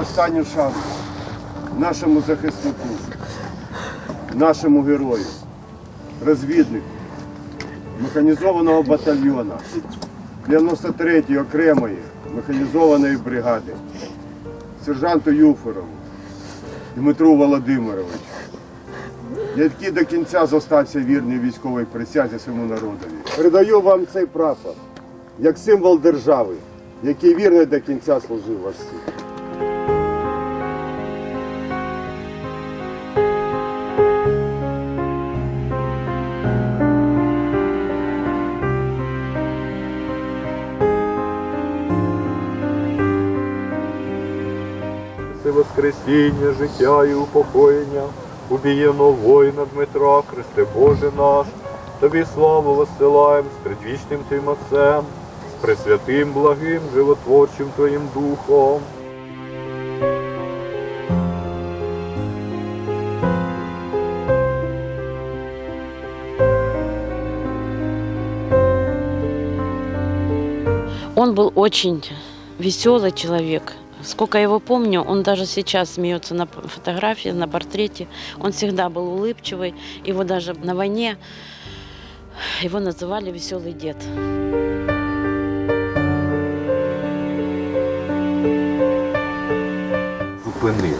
останню шану нашому захиснику, нашому герою, розвіднику механізованого батальйона 93-ї окремої механізованої бригади, сержанту Юфорову Дмитру Володимировичу, який до кінця зостався вірний військовій присязі своєму народові. Передаю вам цей прапор як символ держави, який вірно до кінця служив вас всіх. Воскресіння, життя і упокоєння, убієно воїна Дмитра, Христе Боже наш, Тобі славу воссилаєм з предвічним Твоїм Отцем, з пресвятим, благим, животворчим Твоїм Духом. Он был очень веселый человек. Сколько я его помню, он даже сейчас смеется на п- фотографии, на портрете. Он всегда был улыбчивый. Его даже на войне его называли веселый дед. Зупинив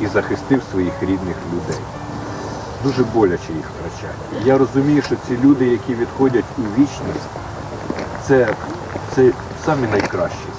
і захистив своїх рідних людей. Дуже боляче їх втрачати. Я розумію, що ці люди, які відходять у вічність, це, це самі найкращі.